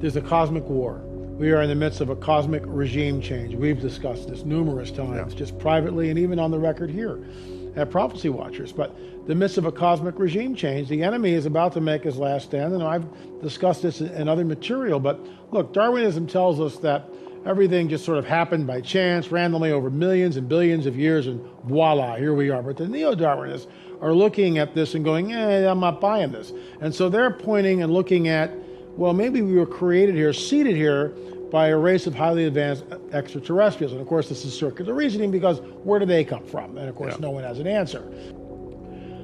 there's a cosmic war. We are in the midst of a cosmic regime change. We've discussed this numerous times, yeah. just privately and even on the record here at Prophecy Watchers. But the midst of a cosmic regime change, the enemy is about to make his last stand, and I've discussed this in other material. But look, Darwinism tells us that everything just sort of happened by chance, randomly over millions and billions of years, and voila, here we are. But the neo Darwinists are looking at this and going, eh, I'm not buying this. And so they're pointing and looking at, well, maybe we were created here, seated here by a race of highly advanced extraterrestrials. And of course, this is circular reasoning because where do they come from? And of course, yeah. no one has an answer.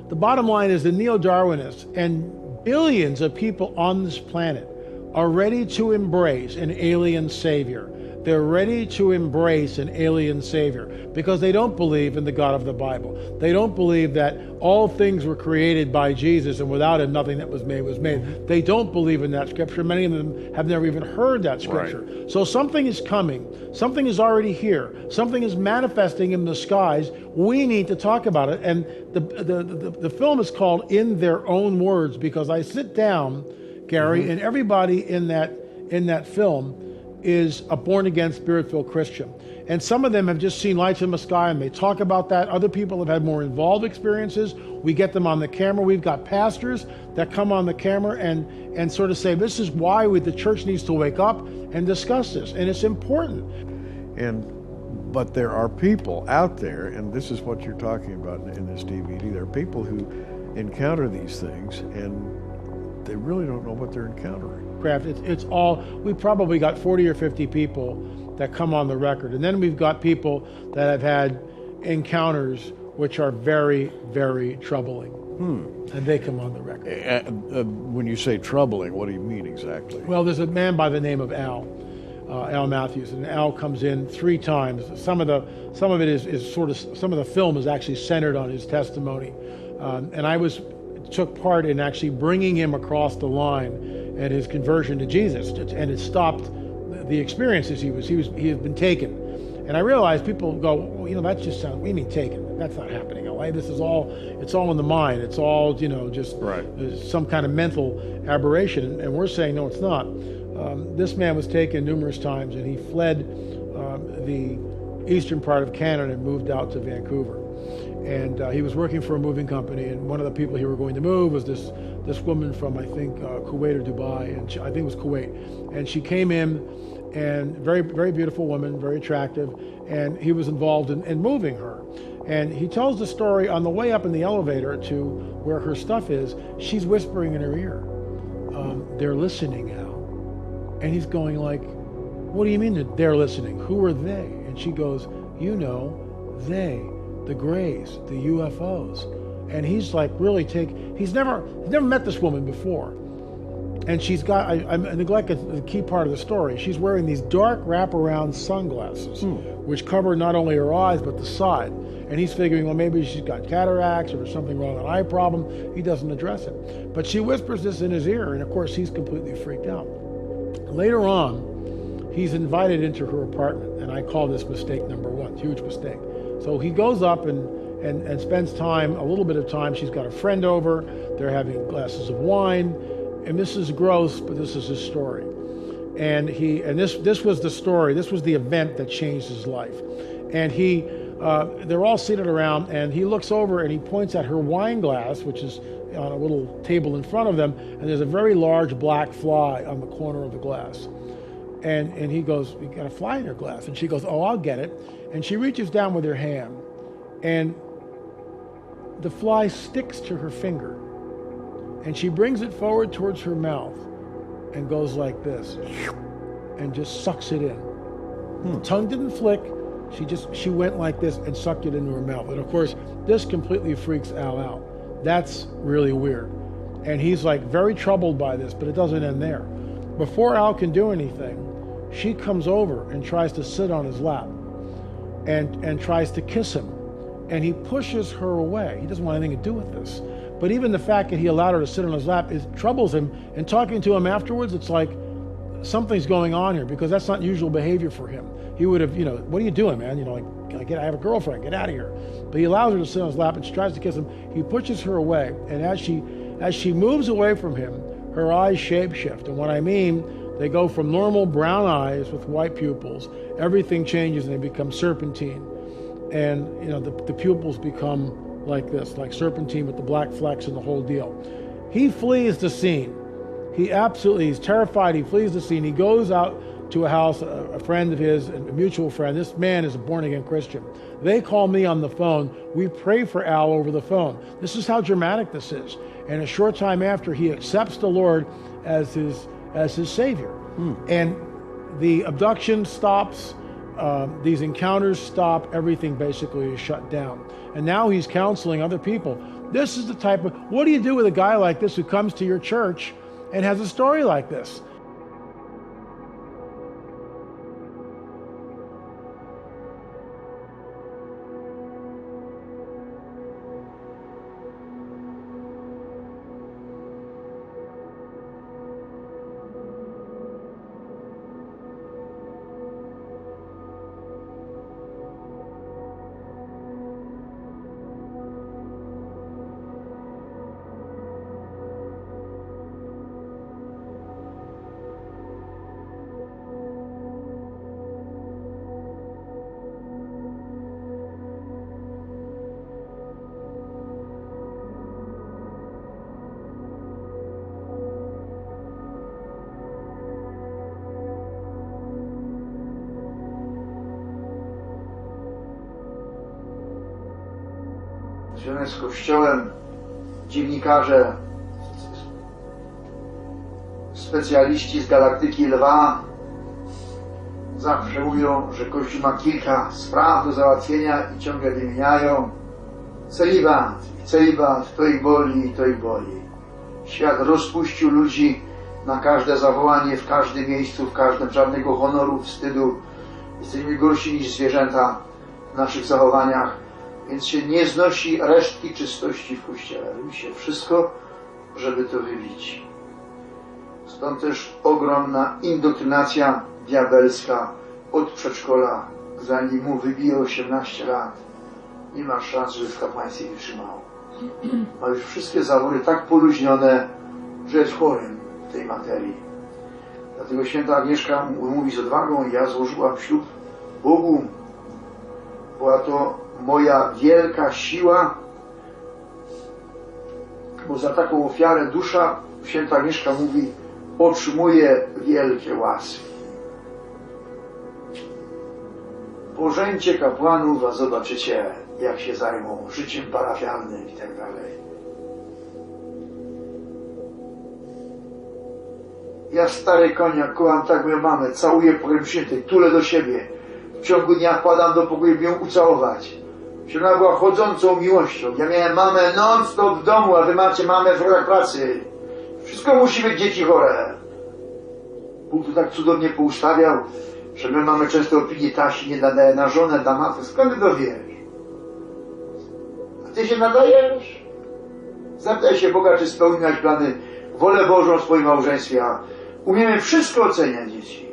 The bottom line is the neo Darwinists and billions of people on this planet are ready to embrace an alien savior they're ready to embrace an alien Savior because they don't believe in the God of the Bible. They don't believe that all things were created by Jesus and without Him nothing that was made was made. They don't believe in that scripture. Many of them have never even heard that scripture. Right. So something is coming, something is already here, something is manifesting in the skies. We need to talk about it. And the, the, the, the film is called In Their Own Words because I sit down, Gary, mm-hmm. and everybody in that, in that film is a born again, spirit filled Christian. And some of them have just seen lights in the sky and they talk about that. Other people have had more involved experiences. We get them on the camera. We've got pastors that come on the camera and, and sort of say, this is why we, the church needs to wake up and discuss this. And it's important. And but there are people out there, and this is what you're talking about in this DVD. There are people who encounter these things and they really don't know what they're encountering craft. It's, it's all, we probably got 40 or 50 people that come on the record. And then we've got people that have had encounters which are very, very troubling. Hmm. And they come on the record. Uh, uh, when you say troubling, what do you mean exactly? Well, there's a man by the name of Al. Uh, Al Matthews, and Al comes in three times. Some of the some of it is, is sort of some of the film is actually centered on his testimony, um, and I was took part in actually bringing him across the line and his conversion to Jesus, and it stopped the experiences he was he was he had been taken. And I realized people go, well, you know, that just sounds. What do you mean taken? That's not happening. LA. This is all. It's all in the mind. It's all you know, just right. some kind of mental aberration. And we're saying no, it's not. Um, this man was taken numerous times, and he fled um, the eastern part of Canada and moved out to Vancouver. And uh, he was working for a moving company, and one of the people he were going to move was this this woman from I think uh, Kuwait or Dubai, and she, I think it was Kuwait, and she came in, and very very beautiful woman, very attractive, and he was involved in, in moving her. And he tells the story on the way up in the elevator to where her stuff is. She's whispering in her ear, um, "They're listening now," and he's going like, "What do you mean that they're listening? Who are they?" And she goes, "You know, they, the Greys, the UFOs." And he's like really take. He's never he's never met this woman before, and she's got. I, I neglected the key part of the story. She's wearing these dark wraparound sunglasses, hmm. which cover not only her eyes but the side. And he's figuring, well, maybe she's got cataracts or there's something wrong, with an eye problem. He doesn't address it. But she whispers this in his ear, and of course, he's completely freaked out. Later on, he's invited into her apartment, and I call this mistake number one, huge mistake. So he goes up and and, and spends time, a little bit of time. She's got a friend over. They're having glasses of wine. And this is gross, but this is his story. And he and this this was the story. This was the event that changed his life. And he uh, they're all seated around, and he looks over and he points at her wine glass, which is on a little table in front of them, and there's a very large black fly on the corner of the glass. And, and he goes, You got a fly in your glass. And she goes, Oh, I'll get it. And she reaches down with her hand, and the fly sticks to her finger and she brings it forward towards her mouth and goes like this and just sucks it in. Hmm. Tongue didn't flick. She just she went like this and sucked it into her mouth. And of course, this completely freaks Al out. That's really weird. And he's like very troubled by this, but it doesn't end there. Before Al can do anything, she comes over and tries to sit on his lap and and tries to kiss him and he pushes her away. He doesn't want anything to do with this. But even the fact that he allowed her to sit on his lap is troubles him. And talking to him afterwards, it's like something's going on here because that's not usual behavior for him. He would have, you know, what are you doing, man? You know, like, I, get, I have a girlfriend, get out of here. But he allows her to sit on his lap and she tries to kiss him. He pushes her away, and as she as she moves away from him, her eyes shapeshift. And what I mean, They go from normal brown eyes with white pupils, everything changes and they become serpentine. And you know the, the pupils become like this, like serpentine with the black flecks and the whole deal. He flees the scene. He absolutely he's terrified. He flees the scene. He goes out to a house, a, a friend of his, a mutual friend. This man is a born again Christian. They call me on the phone. We pray for Al over the phone. This is how dramatic this is. And a short time after, he accepts the Lord as his as his savior. Hmm. And the abduction stops. Um, these encounters stop. Everything basically is shut down. And now he's counseling other people. This is the type of what do you do with a guy like this who comes to your church and has a story like this? Związek z Kościołem, dziennikarze, specjaliści z galaktyki lwa zawsze mówią, że Kościół ma kilka spraw do załatwienia i ciągle wymieniają. Celibat, celibat, to ich boli, to ich boli. Świat rozpuścił ludzi na każde zawołanie, w każdym miejscu, w każdym, żadnego honoru, wstydu. Jesteśmy gorsi niż zwierzęta w naszych zachowaniach, więc się nie znosi resztki czystości w Kościele. Robi się wszystko, żeby to wybić. Stąd też ogromna indoktrynacja diabelska od przedszkola, zanim mu wybije 18 lat. Nie ma szans, żeby w kapłaństwie wytrzymał. Ma już wszystkie zawory tak poluźnione, że jest chorym w tej materii. Dlatego święta Agnieszka mówi z odwagą, ja złożyłam ślub Bogu. Była to moja wielka siła, bo za taką ofiarę dusza, święta Agnieszka mówi, otrzymuje wielkie łaski. Pożęcie kapłanów, a zobaczycie, jak się zajmą życiem parafialnym i tak dalej. Ja stary konia kocham tak moją mamę, całuję po ręcznicy, tulę do siebie. W ciągu dnia wpadam do pokoju, by ją ucałować. Że ona była chodzącą miłością. Ja miałem mamę non-stop w domu, a wy macie mamę w rokach pracy. Wszystko musi być dzieci chore. Bóg to tak cudownie poustawiał, że my mamy często opinię tasi, nie nadaje na żonę, na matkę. Skąd ty to wiesz? A ty się nadajesz? Zapytaj się Boga, czy spełniłaś plany, wolę Bożą w swoim małżeństwie. a Umiemy wszystko oceniać dzieci.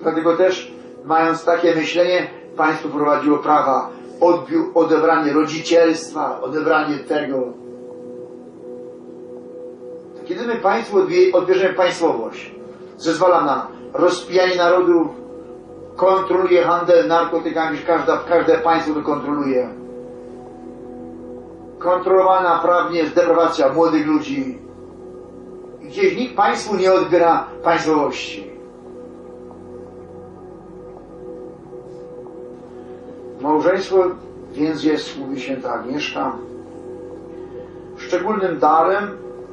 Dlatego też, mając takie myślenie, państwo prowadziło prawa, odbiór, odebranie rodzicielstwa, odebranie tego. Kiedy my państwu odbie- odbierzemy państwowość, zezwala na rozpijanie narodów, kontroluje handel narkotykami, każda, każde państwo to kontroluje. Kontrolowana prawnie jest deprawacja młodych ludzi. Gdzieś nikt państwu nie odbiera państwowości. Małżeństwo więc jest, mówi święta Agnieszka, szczególnym darem,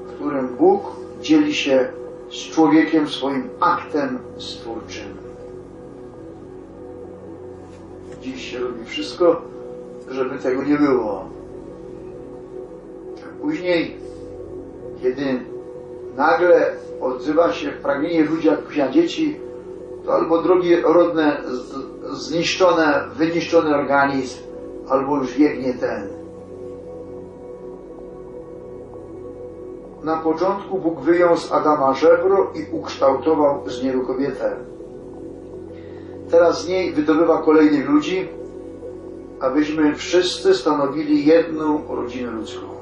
którym Bóg dzieli się z człowiekiem swoim aktem stwórczym. Dziś się robi wszystko, żeby tego nie było. Później, kiedy nagle odzywa się pragnienie ludzi jak psia dzieci, albo drogi rodne z, zniszczone, wyniszczony organizm, albo już biegnie ten. Na początku Bóg wyjął z Adama żebro i ukształtował z niego kobietę. Teraz z niej wydobywa kolejnych ludzi, abyśmy wszyscy stanowili jedną rodzinę ludzką.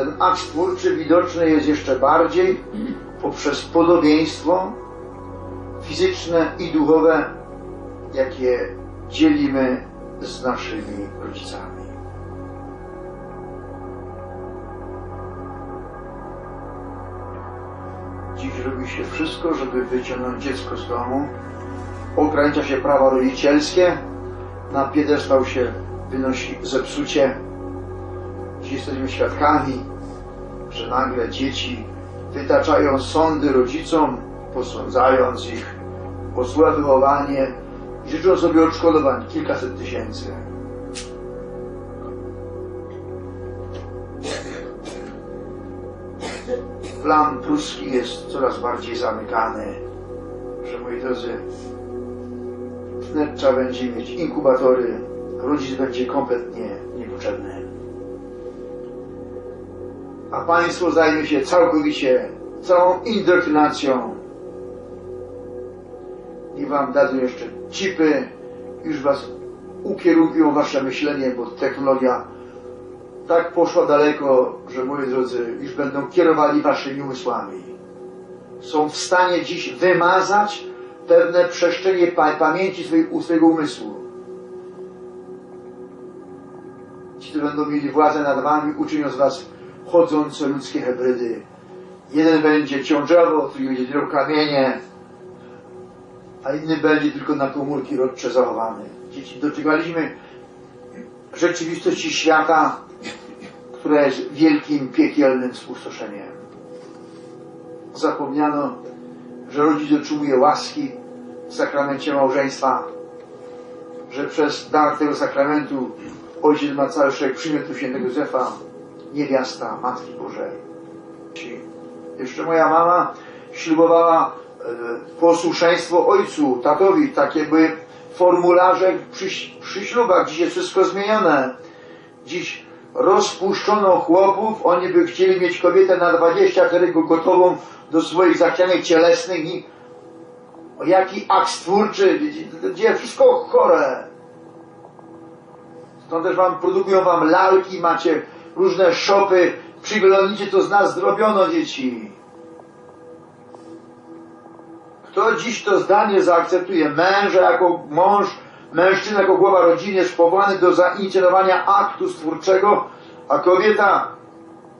Ten akt twórczy widoczny jest jeszcze bardziej poprzez podobieństwo fizyczne i duchowe, jakie dzielimy z naszymi rodzicami. Dziś robi się wszystko, żeby wyciągnąć dziecko z domu. Ogranicza się prawa rodzicielskie, na piedestał się wynosi zepsucie. Dziś jesteśmy świadkami, że nagle dzieci wytaczają sądy rodzicom, posądzając ich o złe wychowanie i życzą sobie odszkodowań kilkaset tysięcy. Plan pruski jest coraz bardziej zamykany, że moi drodzy, wnet trzeba będzie mieć inkubatory, rodzic będzie kompletnie A państwo zajmie się całkowicie całą indoktrynacją i wam dadzą jeszcze chipy, już was ukierunkują wasze myślenie, bo technologia tak poszła daleko, że moi drodzy, już będą kierowali waszymi umysłami. Są w stanie dziś wymazać pewne przestrzenie pa- pamięci swojego, swojego umysłu. Ci, którzy będą mieli władzę nad wami, uczynią z was chodzące ludzkie hybrydy. Jeden będzie ciążowo, drugi będzie drął kamienie, a inny będzie tylko na komórki rodcze zachowany. Dzieci, doczekaliśmy rzeczywistości świata, która jest wielkim, piekielnym spustoszeniem. Zapomniano, że rodzic otrzymuje łaski w sakramencie małżeństwa, że przez dar tego sakramentu ojciec ma cały szereg przymiotów świętego Józefa, niewiasta Matki Bożej. Jeszcze moja mama ślubowała e, posłuszeństwo ojcu, tatowi, takie były formularze przy, przy ślubach. Dziś jest wszystko zmienione. Dziś rozpuszczono chłopów, oni by chcieli mieć kobietę na 24 gotową do swoich zachcianek cielesnych i jaki akt twórczy, gdzie wszystko chore. Stąd też wam produkują wam lalki, macie różne szopy, przyglądnijcie co z nas zrobiono dzieci. Kto dziś to zdanie zaakceptuje? Męża jako mąż, mężczyzna jako głowa rodziny jest powołany do zainicjowania aktu stwórczego, a kobieta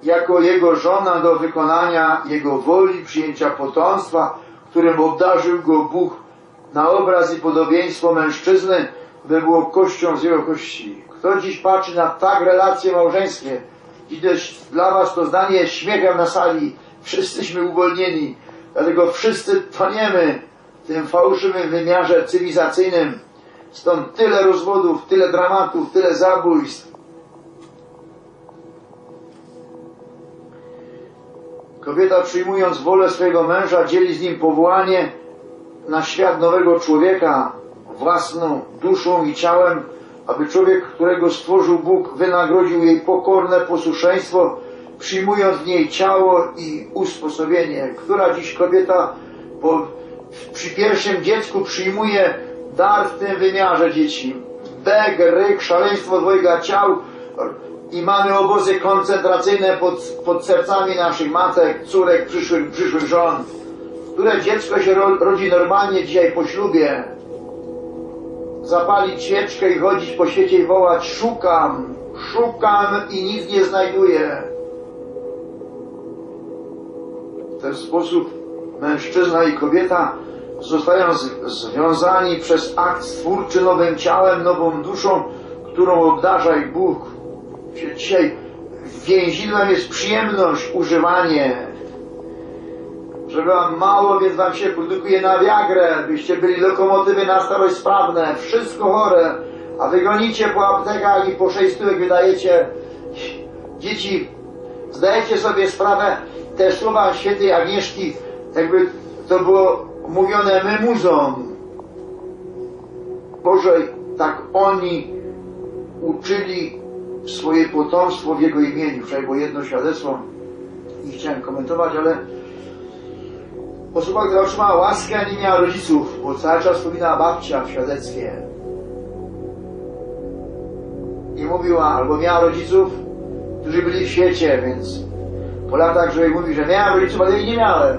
jako jego żona do wykonania jego woli, przyjęcia potomstwa, którym obdarzył go Bóg na obraz i podobieństwo mężczyzny, by było kością z jego kości. Kto dziś patrzy na tak relacje małżeńskie, Widać dla was to zdanie śmiechem na sali. Wszyscyśmy uwolnieni. Dlatego wszyscy toniemy w tym fałszywym wymiarze cywilizacyjnym. Stąd tyle rozwodów, tyle dramatów, tyle zabójstw. Kobieta przyjmując wolę swojego męża dzieli z nim powołanie na świat nowego człowieka własną duszą i ciałem, aby człowiek, którego stworzył Bóg, wynagrodził jej pokorne posłuszeństwo, przyjmując w niej ciało i usposobienie. Która dziś kobieta po, przy pierwszym dziecku przyjmuje dar w tym wymiarze dzieci. Beg, ryk, szaleństwo dwojga ciał i mamy obozy koncentracyjne pod, pod sercami naszych matek, córek, przyszłych, przyszłych żon. Które dziecko się ro, rodzi normalnie dzisiaj po ślubie, zapalić świeczkę i chodzić po świecie i wołać szukam, szukam i nic nie znajduję. W ten sposób mężczyzna i kobieta zostają związani przez akt stwórczy nowym ciałem, nową duszą, którą obdarza ich Bóg. Dzisiaj więzidłem jest przyjemność, używanie, że wam mało, więc wam się produkuje na wiagrę, byście byli lokomotywy na starość sprawne, wszystko chore, a wy gonicie po aptekach i po sześć stówek wydajecie. Dzieci, zdajecie sobie sprawę, te słowa świętej Agnieszki, jakby to było mówione mymuzą Bożej, tak oni uczyli swoje potomstwo w Jego imieniu. Wczoraj było jedno świadectwo, nie chciałem komentować, ale Osoba, która otrzymała łaskę, nie miała rodziców, bo cały czas wspominała babcia świadeckie. I mówiła, albo miała rodziców, którzy byli w świecie, więc po latach człowiek mówi, że miałem rodziców, ale ich nie miałem.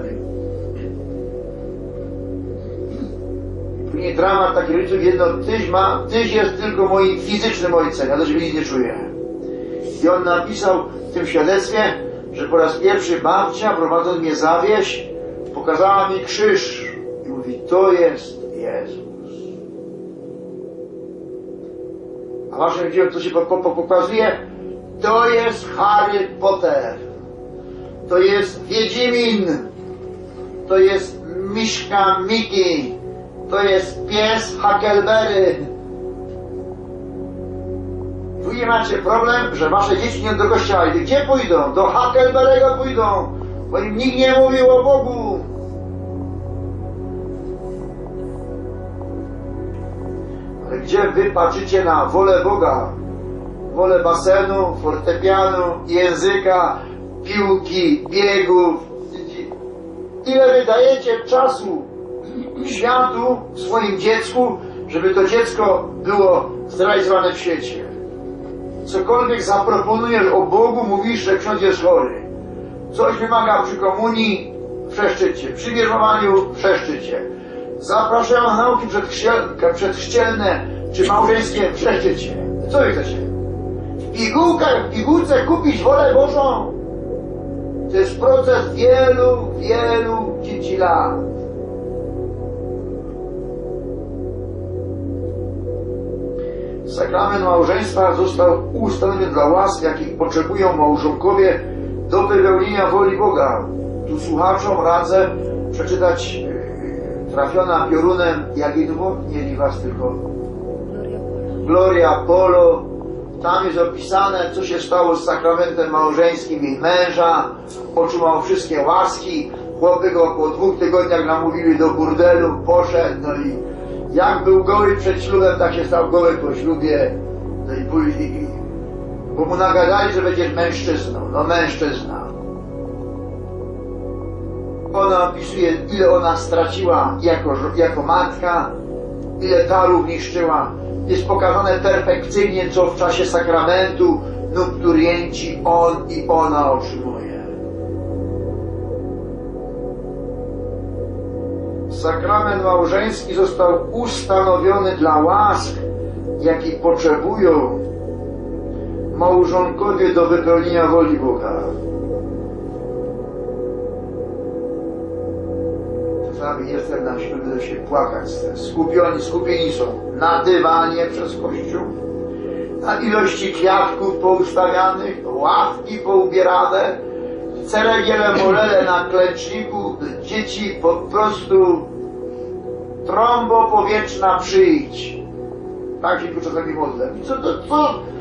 Później dramat takich rodziców, jedno, tyś ma, tyś jest tylko moim fizycznym ojcem, ja do ciebie nic nie czuję. I on napisał w tym świadectwie, że po raz pierwszy babcia, prowadząc mnie za wieś, pokazała mi krzyż i mówi, to jest Jezus. A waszym widziałem, co się po, po, po, pokazuje? To jest Harry Potter. To jest Wiedźmin. To jest Miszka Miki. To jest pies Huckleberry. Tu nie macie problem, że wasze dzieci nie do kościoła. Gdzie pójdą? Do Huckleberry'ego pójdą, bo nikt nie mówił o Bogu. Ale gdzie wy patrzycie na wolę Boga? Wolę basenu, fortepianu, języka, piłki, biegów. Ile wydajecie czasu światu, swoim dziecku, żeby to dziecko było zrealizowane w świecie? Cokolwiek zaproponujesz o Bogu, mówisz, że ksiądz jest chory. Coś wymaga przy komunii, przeszczycie. Przy bierzmowaniu, przeszczycie. Zapraszają na nauki przedchrzciel- przedchrzcielne czy małżeńskie, przeszczycie. Co chcecie? W pigułce kupić wolę Bożą? To jest proces wielu, wielu dzieci lat. Sakrament małżeństwa został ustanowiony dla łask, jakich potrzebują małżonkowie do wypełnienia woli Boga. Tu słuchaczom radzę przeczytać yy, trafiona piorunem, jak było? Nie Liwas, tylko Gloria Polo. Tam jest opisane, co się stało z sakramentem małżeńskim jej męża. Otrzymał wszystkie łaski. Chłopy go po dwóch tygodniach namówili do burdelu, poszedł, no i jak był goły przed ślubem, tak się stał goły po ślubie. No i później, bo mu nagadali, że będziesz mężczyzną. No mężczyzna. Ona opisuje, ile ona straciła jako, jako matka, ile darów niszczyła. Jest pokazane perfekcyjnie, co w czasie sakramentu nupturienci on i ona otrzymuje. Sakrament małżeński został ustanowiony dla łask, jakich potrzebują małżonkowie do wypełnienia woli Boga. Czasami jestem na że się płakać. Skupioni, skupieni są na dywanie przez kościół, na ilości kwiatków poustawianych, ławki poubierane, ceregiele molele na klęczniku, dzieci po prostu trąbo powietrzna przyjdź. Tak się tu czasami modlę. Co to, co?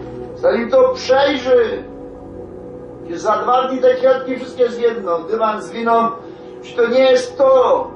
Zanim to przejrzy, za dwa dni te kwiatki wszystkie zjedną, dywan z winą, czy to nie jest to?